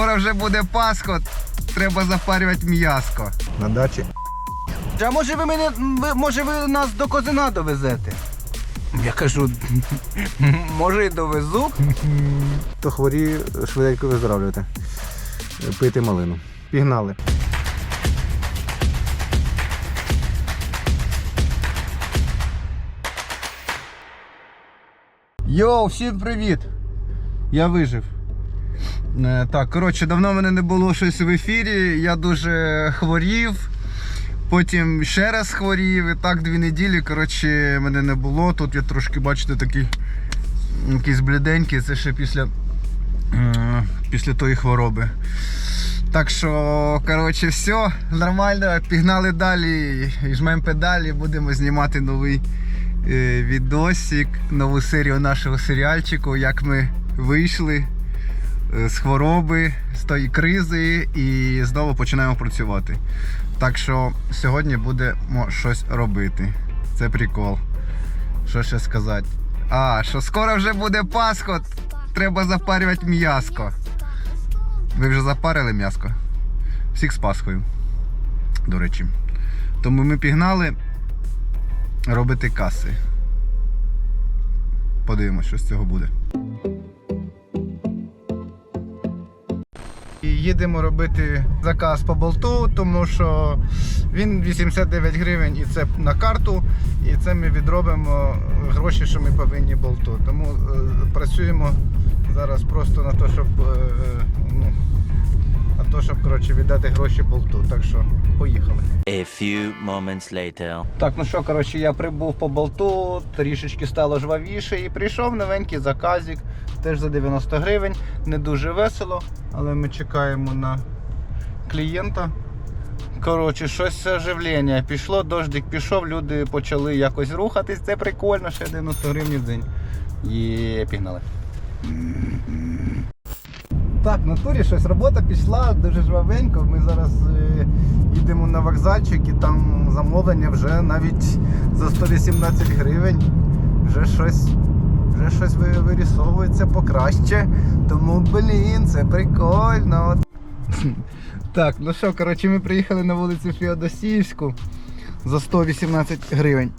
скоро вже буде Пасха, треба запарювати м'яско. На дачі. А може ви мене, може ви нас до Козина довезете? Я кажу, може і довезу. То хворі швиденько виздоравлювати. Пити малину. Пігнали. Йоу, всім привіт! Я вижив. Е, Так, коротше, давно мене не було щось в ефірі. Я дуже хворів. Потім ще раз хворів. І так дві неділі. Коротше, мене не було. Тут я трошки, бачите, такий якийсь бліденький. Це ще після, м, після тої хвороби. Так що, коротше, все, нормально, пігнали далі, жмемо педалі, будемо знімати новий е, відосик, нову серію нашого серіальчику, як ми вийшли е, з хвороби, з тої кризи і знову починаємо працювати. Так що сьогодні будемо щось робити. Це прикол. Що ще сказати? А, що скоро вже буде Пасха, треба запарювати м'яско. Ви вже запарили м'яско? Всіх з Пасхою. До речі. Тому ми пігнали робити каси. Подивимось, що з цього буде. Їдемо робити заказ по болту, тому що він 89 гривень і це на карту. І це ми відробимо гроші, що ми повинні болту. Тому е, працюємо зараз просто на те, щоб, е, ну, на те, щоб коротше, віддати гроші болту. Так що поїхали. A few moments later. Так, ну що, коротше, я прибув по болту, трішечки стало жвавіше і прийшов новенький заказик, теж за 90 гривень. Не дуже весело, але ми чекаємо на клієнта. Коротше, щось оживлення пішло, дождик пішов, люди почали якось рухатись. Це прикольно, ще 90 гривень в день. Є, пігнали. Так, в натурі щось робота пішла дуже жвавенько. Ми зараз е, їдемо на вокзальчик і там замовлення вже навіть за 118 гривень. Вже щось, вже щось вирісовується покраще. Тому, блін, це прикольно. Так, ну що, коротше, ми приїхали на вулицю Феодосіївську за 118 гривень.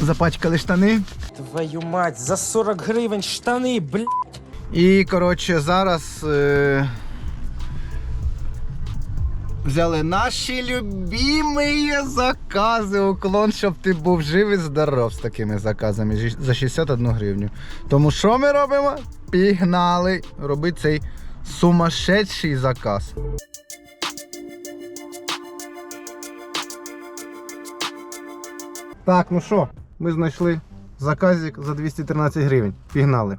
Запачкали штани. Твою мать, за 40 гривень штани, бля. І, коротше, зараз е, взяли наші любимі закази. Уклон, щоб ти був живий і здоров з такими заказами за 61 гривню. Тому що ми робимо? Пігнали робити цей сумасшедший заказ. Так, ну що, ми знайшли заказик за 213 гривень. Пігнали.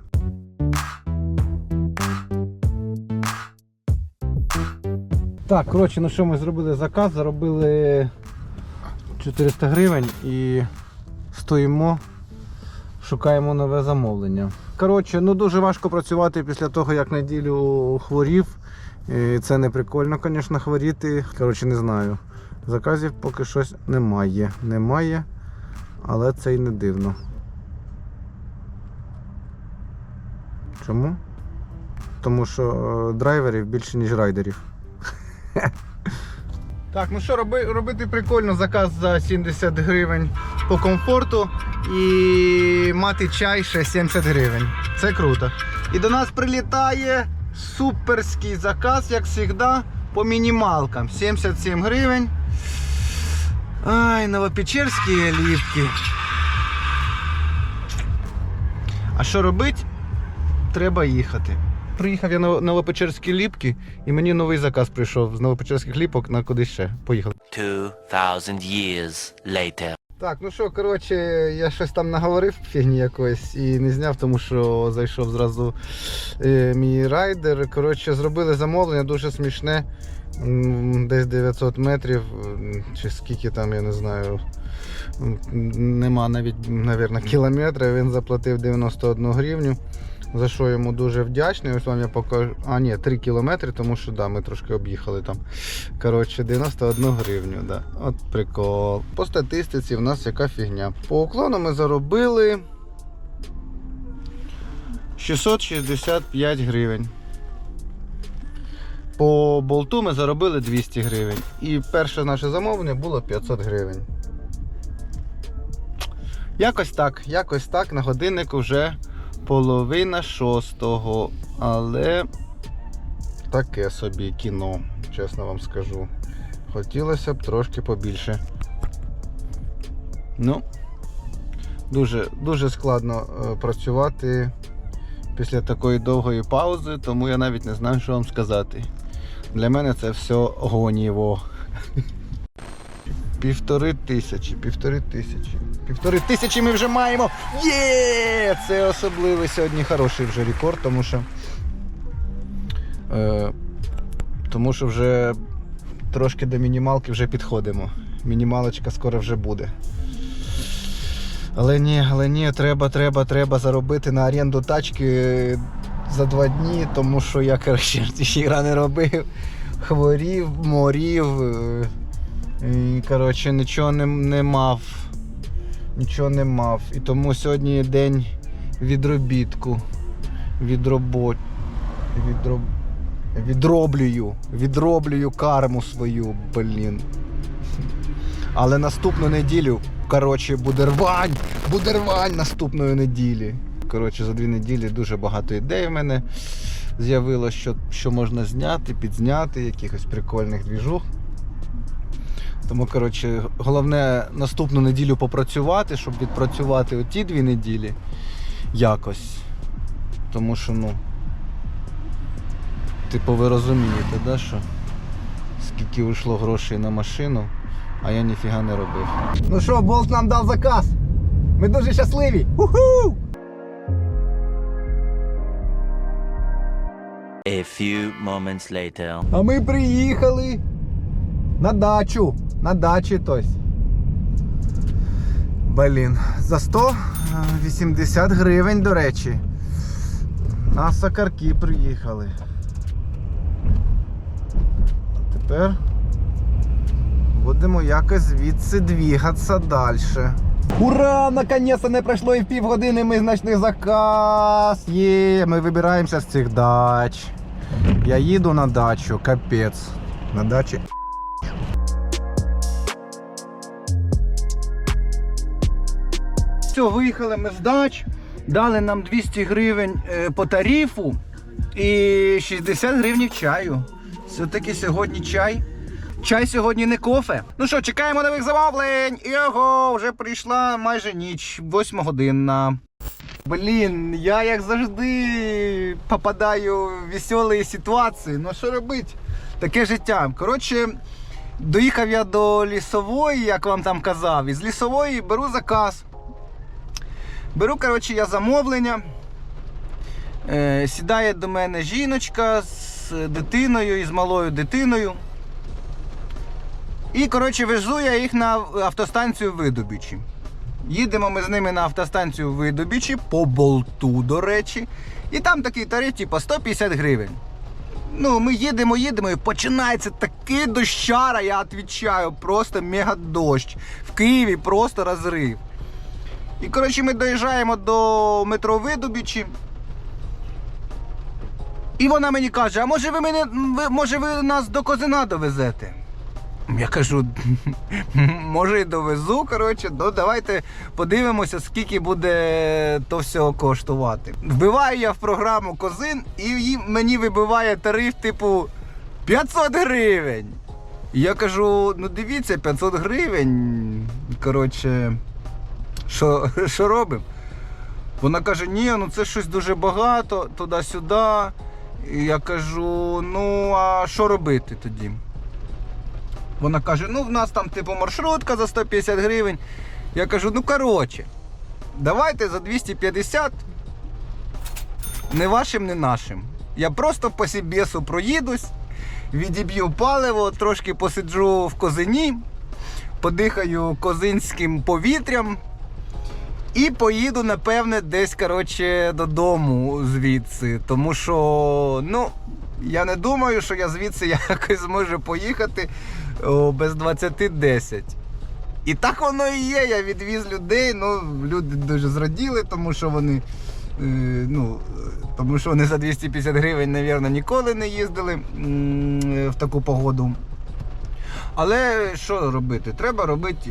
Так, коротше, ну що ми зробили заказ, заробили 400 гривень і стоїмо, шукаємо нове замовлення. Коротше, ну дуже важко працювати після того, як неділю хворів. І Це не прикольно, звісно, хворіти. Коротше, не знаю. Заказів поки щось немає. Немає, але це й не дивно. Чому? Тому що е, драйверів більше, ніж райдерів. Так, ну що, роби, робити прикольно заказ за 70 гривень по комфорту і мати чай ще 70 гривень. Це круто. І до нас прилітає суперський заказ, як завжди, по мінімалкам. 77 гривень. Ай, новопечерські олівки. А що робити? Треба їхати. Приїхав я на Новопечерські ліпки, і мені новий заказ прийшов з Новопечерських ліпок на куди ще. Поїхали. 2000 years later. Так, ну що, коротше, я щось там наговорив фігні якоїсь і не зняв, тому що зайшов зразу е, мій райдер. Коротше, зробили замовлення дуже смішне. Десь 900 метрів, чи скільки там, я не знаю. Нема навіть, мабуть, кілометра. Він заплатив 91 гривню. За що йому дуже вдячний. Ось вам я покажу. А, ні, 3 кілометри, тому що да, ми трошки об'їхали там. Коротше, 91 гривню. Да. От прикол. По статистиці в нас яка фігня. По уклону ми заробили 665 гривень. По болту ми заробили 200 гривень. І перше наше замовлення було 500 гривень. Якось так, якось так. На годиннику вже половина шостого. Але таке собі кіно, чесно вам скажу. Хотілося б трошки побільше. Ну, дуже, дуже складно е, працювати після такої довгої паузи, тому я навіть не знаю, що вам сказати. Для мене це все гоніво. Півтори тисячі, півтори тисячі. Півтори тисячі ми вже маємо. Є! Це особливий сьогодні хороший вже рекорд, тому що. Е, тому що вже трошки до мінімалки вже підходимо. Мінімалочка скоро вже буде. Але ні, але ні, треба, треба, треба заробити на оренду тачки за два дні, тому що я коротше ще не робив. Хворів, морів. І, коротше, нічого не, не мав. Нічого не мав. І тому сьогодні день відробітку. Відробот. Відроб... Відроблюю. Відроблюю карму свою, блін. Але наступну неділю, коротше, буде рвань! Буде рвань наступної неділі. Коротше, за дві неділі дуже багато ідей в мене з'явилось, що, що можна зняти, підзняти, якихось прикольних двіжух. Тому, коротше, головне наступну неділю попрацювати, щоб відпрацювати оті дві неділі якось. Тому що, ну. Типу, ви розумієте, да, що скільки вийшло грошей на машину, а я ніфіга не робив. Ну що, Болт нам дав заказ. Ми дуже щасливі. Уху! A few moments later. А ми приїхали на дачу. На дачі тось. Блін, за 180 гривень, до речі. На сакарки приїхали. А тепер будемо якось звідси двігатися далі. Ура! Наконець-то не пройшло і півгодини ми знайшли заказ. Є, ми вибираємося з цих дач. Я їду на дачу, капець. На дачі. Все, виїхали ми з дач, дали нам 200 гривень е, по тарифу і 60 гривень чаю. Все-таки сьогодні чай. Чай сьогодні не кофе. Ну що, чекаємо нових замовлень. Його вже прийшла майже ніч, 8 година. Блін, я як завжди попадаю в веселі ситуації. Ну що робити? Таке життя. Коротше, доїхав я до лісової, як вам там казав, і з лісової беру заказ. Беру, коротше, я замовлення. Е, сідає до мене жіночка з дитиною і з малою дитиною. І, коротше, везу я їх на автостанцію Видобічі. Їдемо ми з ними на автостанцію Видобічі по болту, до речі. І там такий тариф, типу, 150 гривень. Ну, ми їдемо, їдемо, і починається такий дощара, я відповідаю, просто мега дощ. В Києві просто розрив. І коротше ми доїжджаємо до метро Видобічі. І вона мені каже: а може ви мене ви, може ви нас до Козина довезете? Я кажу, може і довезу. Коротше, ну давайте подивимося, скільки буде то всього коштувати. Вбиваю я в програму Козин і мені вибиває тариф, типу 500 гривень. Я кажу: ну дивіться, 500 гривень. Коротше, що, що робимо? Вона каже, ні, ну це щось дуже багато, туди-сюди. І я кажу, ну а що робити тоді? Вона каже, ну в нас там типу маршрутка за 150 гривень. Я кажу, ну коротше, давайте за 250 не вашим, не нашим. Я просто по Сібєсу проїдусь, відіб'ю паливо, трошки посиджу в козині, подихаю козинським повітрям. І поїду, напевне, десь коротше, додому звідси. Тому що, ну, я не думаю, що я звідси якось зможу поїхати без 20.10. І так воно і є. Я відвіз людей. Ну, люди дуже зраділи, тому що вони Е, ну, тому що вони за 250 гривень, мабуть, ніколи не їздили в таку погоду. Але що робити? Треба робити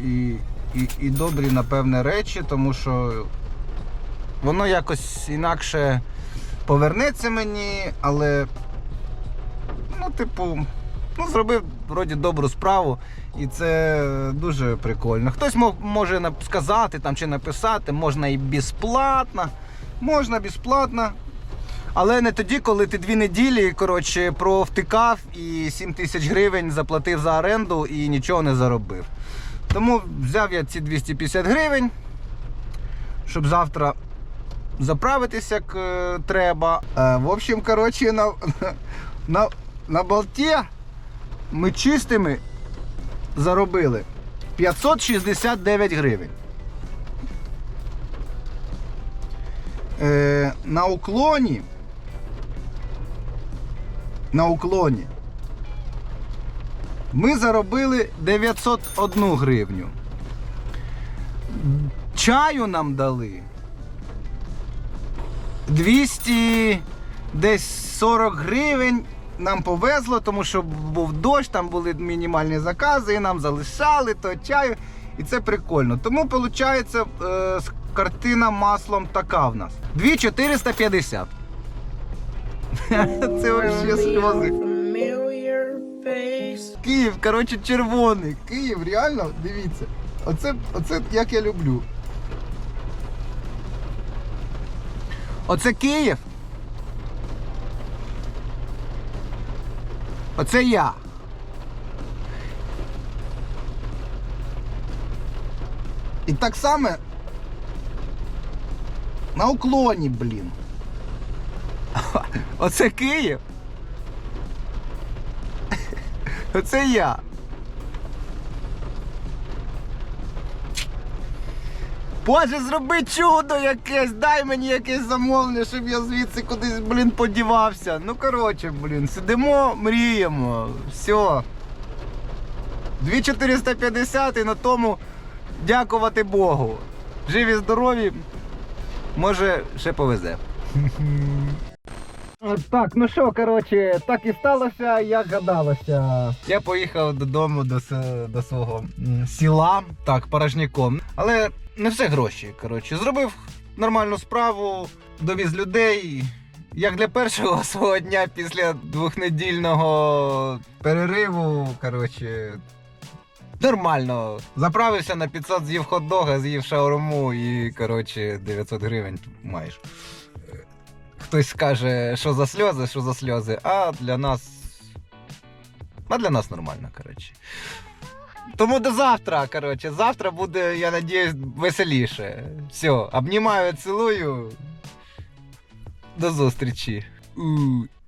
і, і добрі, напевне, речі, тому що воно якось інакше повернеться мені, але, ну, типу, ну, зробив вроді добру справу, і це дуже прикольно. Хтось може сказати там, чи написати, можна і безплатно, можна безплатно. Але не тоді, коли ти дві неділі коротше, провтикав і 7 тисяч гривень заплатив за оренду і нічого не заробив. Тому взяв я ці 250 гривень, щоб завтра заправитися як е, треба. Е, в общем, коротше, на, на, на болті ми чистими заробили 569 гривень. Е, на уклоні. На уклоні. Ми заробили 901 гривню. Чаю нам дали 200 десь 40 гривень. Нам повезло, тому що був дощ, там були мінімальні закази, і нам залишали то чаю. І це прикольно. Тому виходить, е, картина маслом така в нас. 2450. Це взагалі сльози. Київ, коротше, червоний. Київ, реально, дивіться. Оце, оце як я люблю. Оце Київ. Оце я. І так само на уклоні, блін. Оце Київ. Оце я. Боже, зроби чудо якесь, дай мені якесь замовлення, щоб я звідси кудись, блін, подівався. Ну, коротше, блін, сидимо, мріємо. Все. 2450 і на тому дякувати Богу. Живі, здорові. Може, ще повезе. Так, ну що, коротше, так і сталося, як гадалося. Я поїхав додому до, до свого села, так, порожняком. Але не все гроші. Коротше, зробив нормальну справу, довіз людей. Як для першого свого дня після двохнедільного перериву, коротше, нормально. Заправився на 500, з'їв хот-дога, з'їв шаурму і, коротше, 900 гривень маєш. Хтось скаже, що за сльози, що за сльози, а для нас. А для нас нормально, коротше. Тому до завтра, коротше. Завтра буде, я надіюсь, веселіше. Все, обнімаю, цілую. До зустрічі.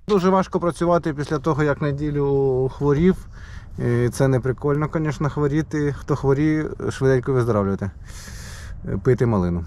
Дуже важко працювати після того, як неділю хворів. І Це не прикольно, звісно, хворіти. Хто хворіє, швиденько виздоравлювати. Пити малину.